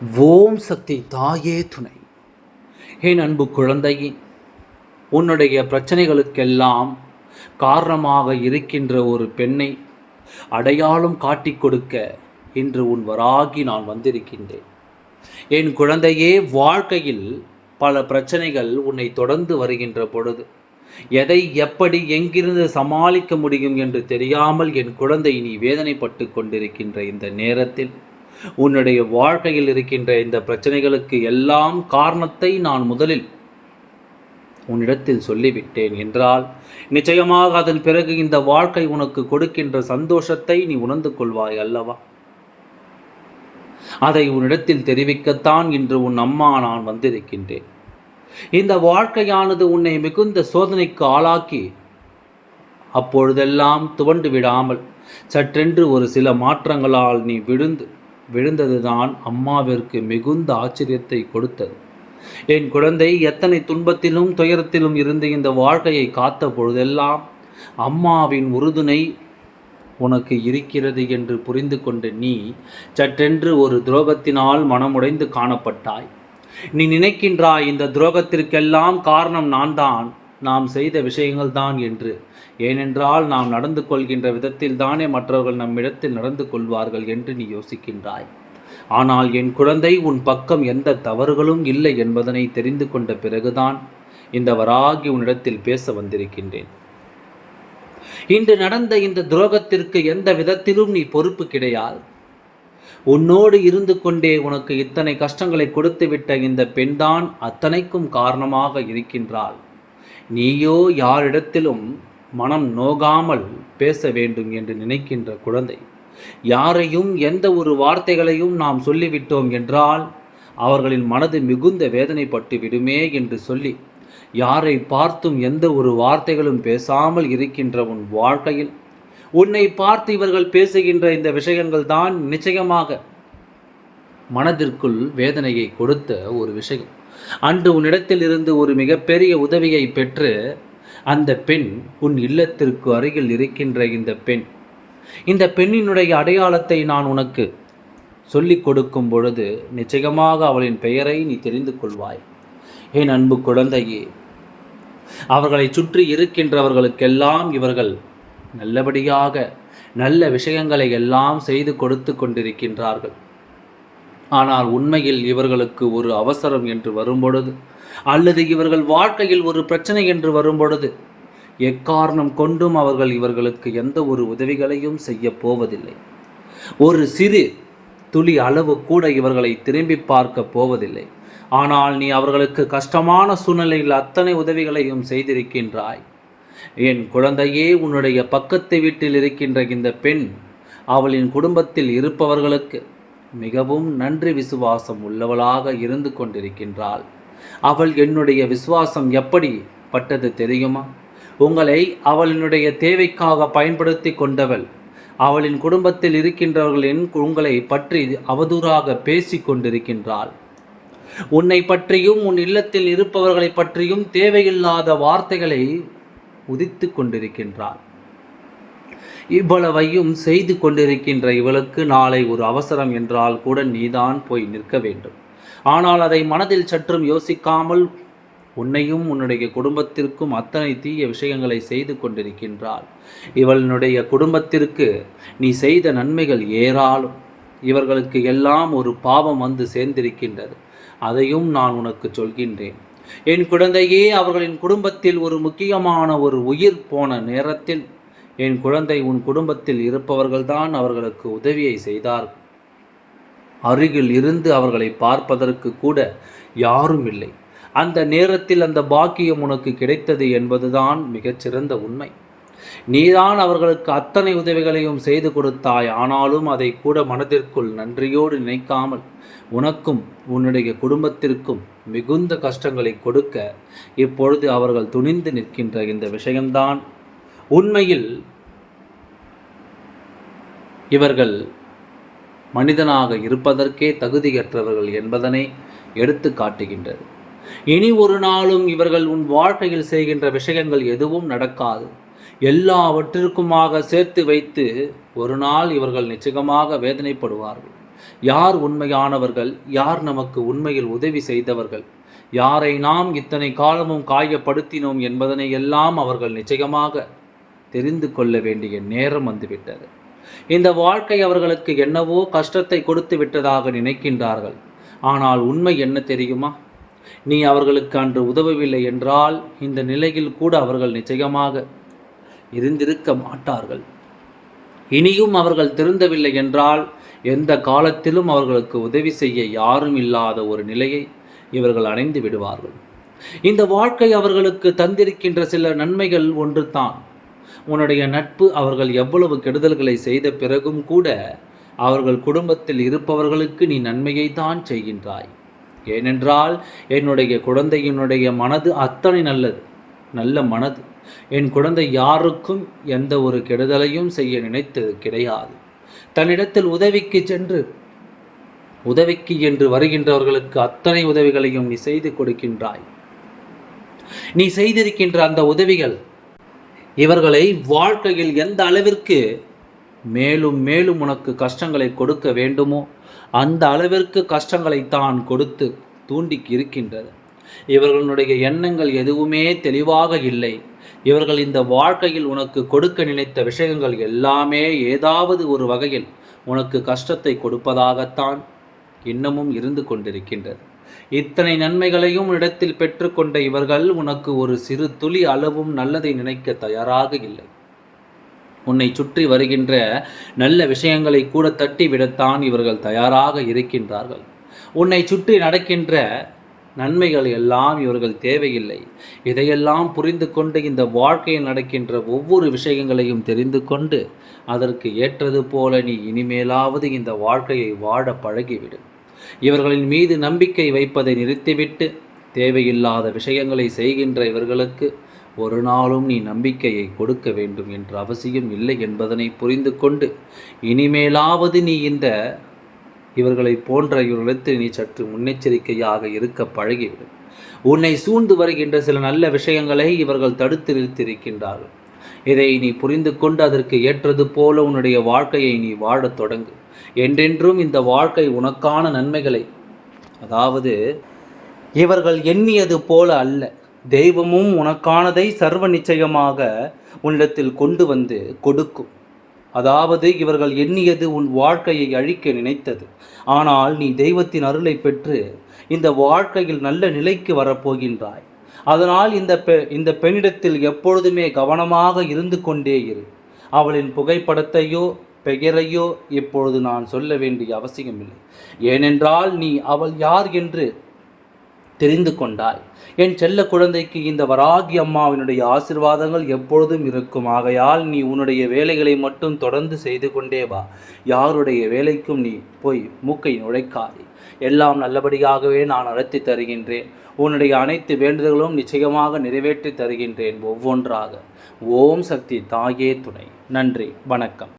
ஓம் சக்தி தாயே துணை. என் அன்பு குழந்தையே உன்னுடைய பிரச்சனைகளுக்கெல்லாம் காரணமாக இருக்கின்ற ஒரு பெண்ணை அடையாளம் காட்டிக் கொடுக்க இன்று உன் வராகி நான் வந்திருக்கின்றேன். என் குழந்தையே வாழ்க்கையில் பல பிரச்சனைகள் உன்னை தொடர்ந்து வருகின்ற பொழுது எதை எப்படி எங்கிருந்து சமாளிக்க முடியும் என்று தெரியாமல் என் குழந்தை நீ வேதனைப்பட்டு கொண்டிருக்கின்ற இந்த நேரத்தில் உன்னுடைய வாழ்க்கையில் இருக்கின்ற இந்த பிரச்சனைகளுக்கு எல்லாம் காரணத்தை நான் முதலில் உன்னிடத்தில் சொல்லிவிட்டேன் என்றால் நிச்சயமாக அதன் பிறகு இந்த வாழ்க்கை உனக்கு கொடுக்கின்ற சந்தோஷத்தை நீ உணர்ந்து கொள்வாய் அல்லவா? அதை உன்னிடத்தில் தெரிவிக்கத்தான் இன்று உன் அம்மா நான் வந்திருக்கின்றேன். இந்த வாழ்க்கையானது உன்னை மிகுந்த சோதனைக்கு ஆளாக்கி அப்பொழுதெல்லாம் துவண்டு விடாமல் சற்றென்று ஒரு சில மாற்றங்களால் நீ விழுந்து விழுந்ததுதான் அம்மாவிற்கு மிகுந்த ஆச்சரியத்தை கொடுத்தது. என் குழந்தை எத்தனை துன்பத்திலும் துயரத்திலும் இருந்து இந்த வாழ்க்கையை காத்த பொழுதெல்லாம் அம்மாவின் உறுதுணை உனக்கு இருக்கிறது என்று புரிந்து கொண்ட நீ சற்றென்று ஒரு துரோகத்தினால் மனமுடைந்து காணப்பட்டாய். நீ நினைக்கின்றாய் இந்த துரோகத்திற்கெல்லாம் காரணம் நான் தான் நாம் செய்த விஷயங்கள் தான் என்று. ஏனென்றால் நாம் நடந்து கொள்கின்ற விதத்தில் தானே மற்றவர்கள் நம்மிடத்தில் நடந்து கொள்வார்கள் என்று நீ யோசிக்கின்றாய். ஆனால் என் குழந்தை உன் பக்கம் எந்த தவறுகளும் இல்லை என்பதனை தெரிந்து கொண்ட பிறகுதான் இந்த வராகி உன்னிடத்தில் பேச வந்திருக்கின்றேன். இன்று நடந்த இந்த துரோகத்திற்கு எந்த விதத்திலும் நீ பொறுப்பு கிடையாது. உன்னோடு இருந்து கொண்டே உனக்கு இத்தனை கஷ்டங்களை கொடுத்துவிட்ட இந்த பெண்தான் அத்தனைக்கும் காரணமாக இருக்கின்றாள். நீயோ யாரிடத்திலும் மனம் நோகாமல் பேச வேண்டும் என்று நினைக்கின்ற குழந்தை யாரையும் எந்த ஒரு வார்த்தைகளையும் நாம் சொல்லிவிட்டோம் என்றால் அவர்களின் மனது மிகுந்த வேதனைப்பட்டு விடுமே என்று சொல்லி யாரை பார்த்தும் எந்த ஒரு வார்த்தைகளும் பேசாமல் இருக்கின்ற உன் வாழ்க்கையில் உன்னை பார்த்து இவர்கள் பேசுகின்ற இந்த விஷயங்கள் தான் நிச்சயமாக மனதிற்குள் வேதனையை கொடுத்த ஒரு விஷயம். அன்று உன்னிடத்திலிருந்து ஒரு மிகப்பெரிய உதவியை பெற்று அந்த பெண் உன் இல்லத்திற்கு அருகில் இருக்கின்ற இந்த பெண் இந்த பெண்ணினுடைய அடையாளத்தை நான் உனக்கு சொல்லிக் கொடுக்கும் பொழுது நிச்சயமாக அவளின் பெயரை நீ தெரிந்து கொள்வாய். என் அன்பு குழந்தையே அவர்களை சுற்றி இருக்கின்றவர்களுக்கெல்லாம் இவர்கள் நல்லபடியாக நல்ல விஷயங்களை எல்லாம் செய்து கொடுத்து கொண்டிருக்கின்றார்கள். ஆனால் உண்மையில் இவர்களுக்கு ஒரு அவசரம் என்று வரும்பொழுது அல்லது இவர்கள் வாழ்க்கையில் ஒரு பிரச்சனை என்று வரும்பொழுது எக்காரணம் கொண்டும் அவர்கள் இவர்களுக்கு எந்த ஒரு உதவிகளையும் செய்ய போவதில்லை. ஒரு சிறு துளி அளவு கூட இவர்களை திரும்பி பார்க்க போவதில்லை. ஆனால் நீ அவர்களுக்கு கஷ்டமான சூழ்நிலையில் அத்தனை உதவிகளையும் செய்திருக்கின்றாய். என் குழந்தையே உன்னுடைய பக்கத்து வீட்டில் இருக்கின்ற இந்த பெண் அவளின் குடும்பத்தில் இருப்பவர்களுக்கு மிகவும் நன்றி விசுவாசம் உள்ளவளாக இருந்து கொண்டிருக்கின்றாள். அவள் என்னுடைய விசுவாசம் எப்படி பட்டது தெரியுமா? உங்களை அவளினுடைய தேவைக்காக பயன்படுத்தி கொண்டவள் அவளின் குடும்பத்தில் இருக்கின்றவர்களின் உங்களை பற்றி அவதூறாக பேசி கொண்டிருக்கின்றாள். உன்னை பற்றியும் உன் இல்லத்தில் இருப்பவர்களை பற்றியும் தேவையில்லாத வார்த்தைகளை உதித்து கொண்டிருக்கின்றாள். இவ்வளவையும் செய்து கொண்டிருக்கின்ற இவளுக்கு நாளை ஒரு அவசரம் என்றால் கூட நீதான் போய் நிற்க வேண்டும். ஆனால் அதை மனதில் சற்றும் யோசிக்காமல் உன்னையும் உன்னுடைய குடும்பத்திற்கும் அத்தனை தீய விஷயங்களை செய்து கொண்டிருக்கின்றாள். இவளுடைய குடும்பத்திற்கு நீ செய்த நன்மைகள் ஏராளம். இவர்களுக்கு எல்லாம் ஒரு பாவம் வந்து சேர்ந்திருக்கின்றது. அதையும் நான் உனக்கு சொல்கின்றேன். என் குழந்தையே அவர்களின் குடும்பத்தில் ஒரு முக்கியமான ஒரு உயிர் போன நேரத்தில் என் குழந்தை உன் குடும்பத்தில் இருப்பவர்கள்தான் அவர்களுக்கு உதவியை செய்தார். அருகில் இருந்து அவர்களை பார்ப்பதற்கு கூட யாரும் இல்லை. அந்த நேரத்தில் அந்த பாக்கியம் உனக்கு கிடைத்தது என்பதுதான் மிகச்சிறந்த உண்மை. நீதான் அவர்களுக்கு அத்தனை உதவிகளையும் செய்து கொடுத்தாய். ஆனாலும் அதை கூட மனதிற்குள் நன்றியோடு நினைக்காமல் உனக்கும் உன்னுடைய குடும்பத்திற்கும் மிகுந்த கஷ்டங்களை கொடுக்க இப்பொழுது அவர்கள் துணிந்து நிற்கின்ற இந்த விஷயம்தான் உண்மையில் இவர்கள் மனிதனாக இருப்பதற்கே தகுதியற்றவர்கள் என்பதனை எடுத்து காட்டுகின்றது. இனி ஒரு நாளும் இவர்கள் உன் வாழ்க்கையில் செய்கின்ற விஷயங்கள் எதுவும் நடக்காது. எல்லாவற்றிற்குமாக சேர்த்து வைத்து ஒரு நாள் இவர்கள் நிச்சயமாக வேதனைப்படுவார்கள். யார் உண்மையானவர்கள்? யார் நமக்கு உண்மையில் உதவி செய்தவர்கள்? யாரை நாம் இத்தனை காலமும் காயப்படுத்தினோம் என்பதனை எல்லாம் அவர்கள் நிச்சயமாக தெரிந்து கொள்ள வேண்டிய நேரம் வந்துவிட்டது இந்த வாழ்க்கை அவர்களுக்கு என்னவோ கஷ்டத்தை கொடுத்து விட்டதாக நினைக்கின்றார்கள். ஆனால் உண்மை என்ன தெரியுமா? நீ அவர்களுக்கு அன்று உதவவில்லை என்றால் இந்த நிலையில் கூட அவர்கள் நிச்சயமாக இருந்திருக்க மாட்டார்கள். இனியும் அவர்கள் திருந்தவில்லை என்றால் எந்த காலத்திலும் அவர்களுக்கு உதவி செய்ய யாரும் இல்லாத ஒரு நிலையை இவர்கள் அடைந்து விடுவார்கள். இந்த வாழ்க்கை அவர்களுக்கு தந்திருக்கின்ற சில நன்மைகள் ஒன்று தான் உன்னுடைய நட்பு அவர்கள் எவ்வளவு கெடுதல்களை செய்த பிறகும் கூட அவர்கள் குடும்பத்தில் இருப்பவர்களுக்கு நீ நன்மையை தான் செய்கின்றாய். ஏனென்றால் என்னுடைய குழந்தையினுடைய மனது அத்தனை நல்லது நல்ல மனது. என் குழந்தை யாருக்கும் எந்த ஒரு கெடுதலையும் செய்ய நினைத்தது கிடையாது. தன்னிடத்தில் உதவிக்கு சென்று உதவிக்கு என்று வருகின்றவர்களுக்கு அத்தனை உதவிகளையும் நீ செய்து கொடுக்கின்றாய். நீ செய்திருக்கின்ற அந்த உதவிகள் இவர்களை வாழ்க்கையில் எந்த அளவிற்கு மேலும் மேலும் உனக்கு கஷ்டங்களை கொடுக்க வேண்டுமோ அந்த அளவிற்கு கஷ்டங்களை தான் கொடுத்து தூண்டி இருக்கின்றது. இவர்களுடைய எண்ணங்கள் எதுவுமே தெளிவாக இல்லை. இவர்கள் இந்த வாழ்க்கையில் உனக்கு கொடுக்க நினைத்த விஷயங்கள் எல்லாமே ஏதாவது ஒரு வகையில் உனக்கு கஷ்டத்தை கொடுப்பதாகத்தான் இன்னமும் இருந்து கொண்டிருக்கின்றது. இத்தனை நன்மைகளையும் இடத்தில் பெற்றுக்கொண்ட இவர்கள் உனக்கு ஒரு சிறு துளி அளவும் நல்லதை நினைக்க தயாராக இல்லை. உன்னை சுற்றி வருகின்ற நல்ல விஷயங்களை கூட தட்டிவிடத்தான் இவர்கள் தயாராக இருக்கின்றார்கள். உன்னை சுற்றி நடக்கின்ற நன்மைகள் எல்லாம் இவர்கள் தேவையில்லை. இதையெல்லாம் புரிந்து கொண்டு இந்த வாழ்க்கையில் நடக்கின்ற ஒவ்வொரு விஷயங்களையும் தெரிந்து கொண்டு அதற்கு ஏற்றது போல நீ இனிமேலாவது இந்த வாழ்க்கையை வாழ பழகிவிடு. இவர்களின் மீது நம்பிக்கை வைப்பதை நிறுத்திவிட்டு தேவையில்லாத விஷயங்களை செய்கின்ற இவர்களுக்கு ஒரு நாளும் நீ நம்பிக்கையை கொடுக்க வேண்டும் என்ற அவசியம் இல்லை என்பதனை புரிந்து கொண்டு இனிமேலாவது நீ இந்த இவர்களை போன்ற இவர்களிடத்தில் நீ சற்று முன்னெச்சரிக்கையாக இருக்க பழகிவிடும் உன்னை சூழ்ந்து வருகின்ற சில நல்ல விஷயங்களை இவர்கள் தடுத்து நிறுத்தியிருக்கின்றார்கள். இதை நீ புரிந்து கொண்டு அதற்கு ஏற்றது போல உன்னுடைய வாழ்க்கையை நீ வாழத் தொடங்கு. என்றென்றும் இந்த வாழ்க்கை உனக்கான நன்மைகளை. அதாவது இவர்கள் எண்ணியது போல அல்ல. தெய்வமும் உனக்கானதை சர்வ நிச்சயமாக உன்னிடத்தில் கொண்டு வந்து கொடுக்கும். அதாவது இவர்கள் எண்ணியது உன் வாழ்க்கையை அழிக்க நினைத்தது. ஆனால் நீ தெய்வத்தின் அருளை பெற்று இந்த வாழ்க்கையில் நல்ல நிலைக்கு வரப்போகின்றாய். அதனால் இந்த பெ இந்த பெண்ணிடத்தில் எப்பொழுதுமே கவனமாக இருந்து கொண்டே இரு. அவளின் புகைப்படத்தையோ பெயரையோ இப்பொழுது நான் சொல்ல வேண்டிய அவசியமில்லை. ஏனென்றால் நீ அவள் யார் என்று தெரிந்து கொண்டாய். என் செல்ல குழந்தைக்கு இந்த வராகி அம்மாவினுடைய ஆசிர்வாதங்கள் எப்பொழுதும் இருக்கும். ஆகையால் நீ உன்னுடைய வேலைகளை மட்டும் தொடர்ந்து செய்து கொண்டே வா. யாருடைய வேலைக்கும் நீ போய் மூக்கை நுழைக்காதே. எல்லாம் நல்லபடியாகவே நான் நடத்தி தருகின்றேன். உன்னுடைய அனைத்து வேண்டுதல்களும் நிச்சயமாக நிறைவேற்றி தருகின்றேன் ஒவ்வொன்றாக. ஓம் சக்தி தாயே துணை. நன்றி. வணக்கம்.